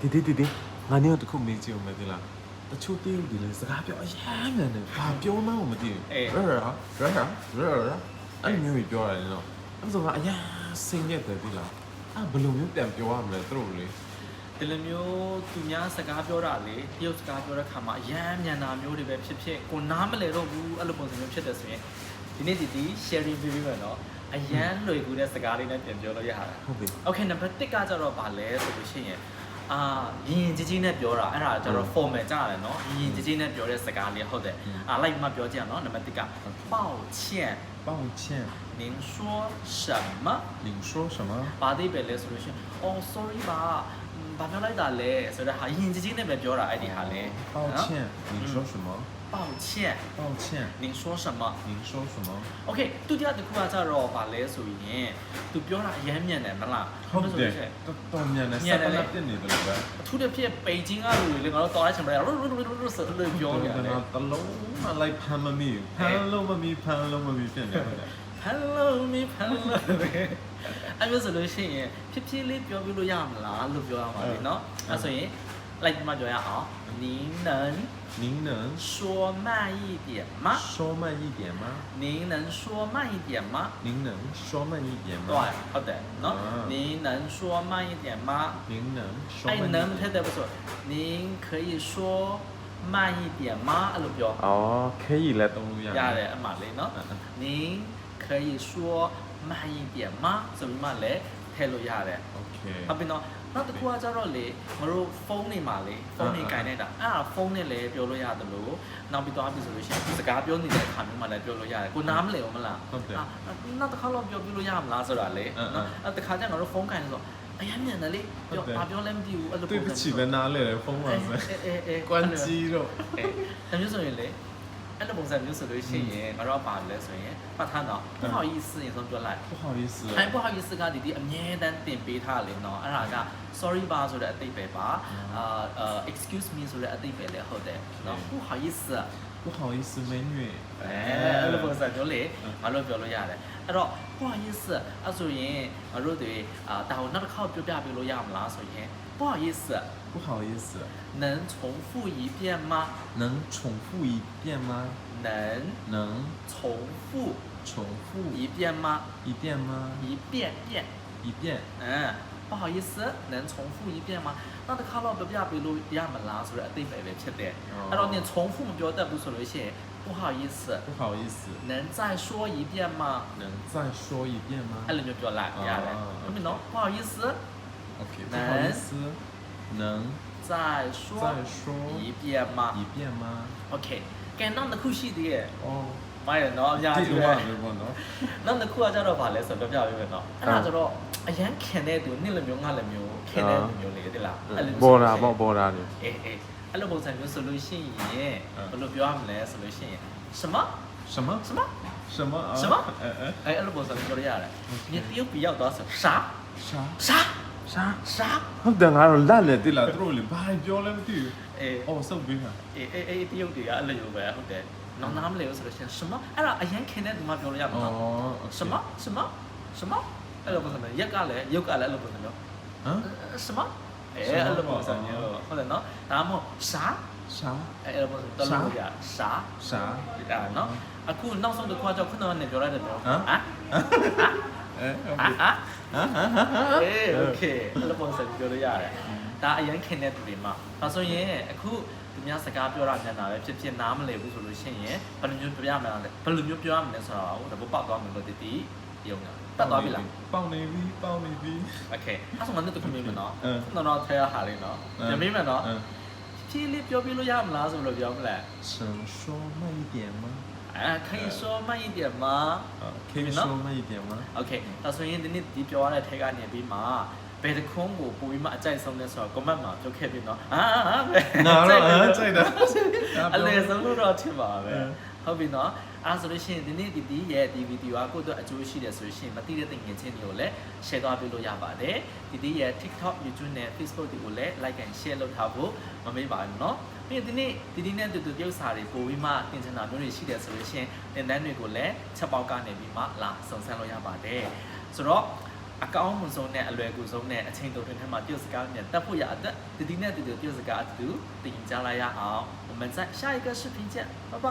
ဒီဒီဒီဒီငါနေတော့တခုမေးကြည့်အောင်မယ်ဒီလားတချို့တေးဦးတွေလည်းစကားပြောအရမ်းမြန်တယ်ဘာပြောမှန်းမသိဘူးအေးရရရရရရအဲ့လိုမျိုးကြီးပြောရတယ်နော်အဲ့ဆိုကအရမ်းစိန်ရက်တယ်ဒီလားအဲ့ဘယ်လိုမျိုးပြန်ပြောရမလဲသူတို့လေဒီလိုမျိုးသူများစကားပြောတာလေတရုတ်စကားပြောတဲ့ခါမှာအရန်မြန်တာမျိုးတွေပဲဖြစ်ဖြစ်ကိုနားမလဲတော့ဘူးအဲ့လိုပုံစံမျိုးဖြစ်တယ်ဆိုရင်ဒီနေ့ဒီဒီ sharing ပေးပေးမယ်နော်အရန်လွယ်ကူတဲ့စကားလေးနဲ့ပြန်ပြောလို့ရတာဟုတ်ပြီ Okay နံပါတ်1ကကြတော့ဗာလဲဆိုလို့ရှိရင် အာရင်ကြီးကြီးနဲ့ပြောတာအဲ့ဒါကြတော့ formal ကြရတယ်နော်ရင်ကြီးကြီးနဲ့ပြောတဲ့စကားလေးဟုတ်တယ်အာလိုက်မှပြောကြရအောင်နော်နံပါတ်1က抱歉抱歉您说什么你说什么 ဘာသိပဲလဲဆိုလို့ရှိရင်အော် sorry ပါอืม ဘာပြောလိုက်တာလဲဆိုတော့ဟာယဉ်ကျေးကျေးနဲ့ပဲပြောတာအဲ့ဒီဟာလဲ抱歉你说什么抱歉抱歉你说什么你说什么 Okay ဒုတိယတစ်ခုကကြတော့ဗာလဲဆိုရင် तू ပြောတာအယမ်းမြန်တယ်မလားဟုတ်တယ်တော်တော်မြန်တယ်စက်ပတ်တက်နေတယ်ဗျအထူးတစ်ဖြစ်ပေကျင်းကလူတွေလည်းငါတို့တော်လိုက်ချင်ပါတယ်ရိုးရိုးရိုးရိုးဆိုလို့ပြောနေတယ်တလုံးမလိုက်ဖမ်းမမီဖမ်းလို့မမီဖမ်းလို့မမီဖြစ်နေတယ် hello me hello. me i'm your people live your view young like 您能您能说慢一点吗？说慢一点吗？您能说慢一点吗？您能说慢一点吗？对好的喏。您能说慢一点吗？您能说 i know 您可以说慢一点吗？i 哦好可以来东路亚亚的阿玛雷您可以说慢一点吗ဆိုပြီးမှလည်းထည့်လို့ရတယ် okay ဟုတ်ပြီနော်နောက်တစ်ခုကကျတော့လေမတို့ဖုန်းတွေမှာလေဖုန်းတွေကင်နေတာအဲ့ဒါဖုန်းနဲ့လည်းပြောလို့ရတယ်လို့နောက်ပြီးတော့ပြီဆိုလို့ရှိရင်စကားပြောနေတဲ့အခါမျိုးမှာလည်းပြောလို့ရတယ်ကိုနားမလည်ဘူးမလားဟုတ်တယ်နောက်တစ်ခါတော့ပြောပြလို့ရမလားဆိုတာလေနော်အဲ့တစ်ခါကျတော့ဖုန်းကင်နေဆိုအရင်မြန်တယ်လေပြောဘာပြောလဲမသိဘူးအဲ့လိုပုံစံတွေ့ချင်လည်းနားလဲတယ်ဖုန်းမှာဆိုအဲအဲအဲကွမ်ကြီးတော့အဲဒါမျိုးဆိုရင်လေ အဲ့လိုပုံစံမျိုးဆိုလို့ရှိရင်ငါတို့ကပါလဲဆိုရင်မှတ်ထားတော့不好意思ရင်ဆုံးပြောလိုက် 不好意思အဲ不好意思ကဒီဒီအမြဲတမ်းတင်ပေးထားလေနော်အဲ့ဒါက sorry ပါဆိုတဲ့အတိတ်ပဲပါအာအာ excuse me ဆိုတဲ့အတိတ်ပဲလည်းဟုတ်တယ်နော်不好意思不好意思美女 အဲအဲ့လိုပုံစံမျိုးလေငါတို့ပြောလို့ရတယ်အဲ့တော့不好意思အဲ့ဆိုရင်ငါတို့တွေအာဒါကိုနောက်တစ်ခေါက်ပြောပြပေးလို့ရမလားဆိုရင်不好意思 不好意思，能重复一遍吗？能重复一遍吗？能能重复重复一遍吗？一遍吗？一遍遍一遍。嗯，不好意思，能重复一遍吗？那的看到不比亚比路比亚门啦，是不是？对，每位题的。他老你重复目标带不出来些。不好意思，不好意思，能再说一遍吗？能再说一遍吗？还能就比较懒一点嘞。不好意思。OK，不好意思。能再说再说一遍吗一遍吗 Okay ကဲနောက်တစ်ခုရှိသေးရဲ့ 哦 မိုင်းရနော်အများ ဒီ ကြီး လို ပဲ ပါလို့ပေါ့နော် နောက်တစ်ခုကကြတော့ဗာလဲဆိုတော့ပြောပြပေးမယ်နော်အဲ့ဒါကျတော့အရန်ခင်တဲ့သူနှစ်လည်းမျိုးငါလည်းမျိုးခင်တဲ့လူမျိုးလေးတိလားအဲ့လိုမျိုး ဘော် ဆို တာ လို့ရှိရင် ပေါ့ဘော်တာနေ အေးအေးအဲ့လိုပုံစံမျိုးဆိုလို့ရှိရင် အင်း ဘယ်လိုပြောရမလဲဆိုလို့ရှိရင်什么什么什么什么啊什么哎哎အဲ့အဲ့လိုပုံစံမျိုးပြောရရတယ်你တရုတ်ပြည်ရောက်သွားဆို啥啥啥 ရှာရှာဟုတ်တယ်ငါတော့လက်နဲ့တိလာသူတို့လည်းဘာပြောလဲမသိဘူးအေးအော်ဆုပ်ပေးတာအေးအေးအေးတရုတ်တွေကအဲ့လိုမျိုးပဲဟုတ်တယ်နော်နားမလဲဆိုတော့ရှင်ရှမအဲ့ဒါအရင်ခင်တဲ့သူမှပြောလို့ရမှာဩရှမရှမရှမအဲ့လိုပုံစံမျိုးရက်ကလည်းရုပ်ကလည်းအဲ့လိုပုံစံမျိုးဟမ်ရှမအဲ့အဲ့လိုပုံစံမျိုးဟုတ်တယ်နော်ဒါမှမဟုတ်ရှာရှာအဲ့လိုပုံစံတော်လို့ရရှာရှာဒါနော်အခုနောက်ဆုံးတစ်ခွာကြောက်ခုနကနေပြောလိုက်တယ်ပြောဟမ်ဟမ် ဟာဟာဟာဟာအေးโอเคအဲ့လိုပုံစံပြောလို့ရတယ်ဒါအရင်ခင်တဲ့သူတွေမှာဒါဆိုရင်အခုသူများစကားပြောတာညံတာပဲဖြစ်ဖြစ်နားမလည်ဘူးဆိုလို့ရှိရင်ဘယ်လိုမျိုးပြောရမလဲဘယ်လိုမျိုးပြောရမလဲဆိုတာကိုတပုတ်ပေါက်သွားမယ်လို့တည်တည်ရုံကပတ်သွားပြီလားပေါင်နေပြီပေါင်နေပြီโอเคအဲ့ဆိုငါတို့တခုမြင်မယ်နော်နော်တော့ထဲရဟာလေးနော်မြင်မယ်နော်ဖြည်းလေးပြောပြလို့ရမလားဆိုလို့ပြောမလဲစံရှောမိုက်တယ်မှာ အဲခရင်စောမရတဲ့မှာ ခရင်စောမရတဲ့မှာ Okay ဒါဆိုရင်ဒီနေ့ဒီပြောရတဲ့ထဲကနေပြီးမှဘယ်တစ်ခုံးကိုပိုပြီးမှအကြိုက်ဆုံးလဲဆိုတော့ comment မှာပြောခဲ့ပြီးတော့အာအာပဲနော်တော့ကြိုက်တာအလဲဆုံးလို့တော့ထင်ပါပဲဟုတ်ပြီနော်အားဆိုလို့ရှိရင်ဒီနေ့ဒီဒီရဲ့ဒီဗီဒီယိုကကိုယ့်အတွက်အကျိုးရှိတယ်ဆိုလို့ရှိရင်မသိတဲ့သင်ငယ်ချင်းတွေကိုလည်း share သွားပေးလို့ရပါတယ်ဒီဒီရဲ့ TikTok YouTube နဲ့ Facebook တွေကိုလည်း like and share လုပ်ထားဖို့မမေ့ပါဘူးနော် ပြီးရင်ဒီနေ့ဒီဒီနဲ့တူတူပြုတ်စာတွေပို့ပြီးမှတင်ချင်တာမျိုးတွေရှိတယ်ဆိုလို့ရှိရင်တင်တန်းတွေကိုလည်းချက်ပေါက်ကနေပြီးမှလာစုံစမ်းလို့ရပါတယ်ဆိုတော့ အကောင်းဆုံးနဲ့အလွယ်ကူဆုံးနဲ့အချိန်တိုတွင်ထဲမှာတရုတ်စကားနဲ့တက်ဖို့ရအတွက်ဒီဒီနဲ့တူတူတရုတ်စကားအတူတူတင်ကြလိုက်ရအောင်我们在下一个视频见拜拜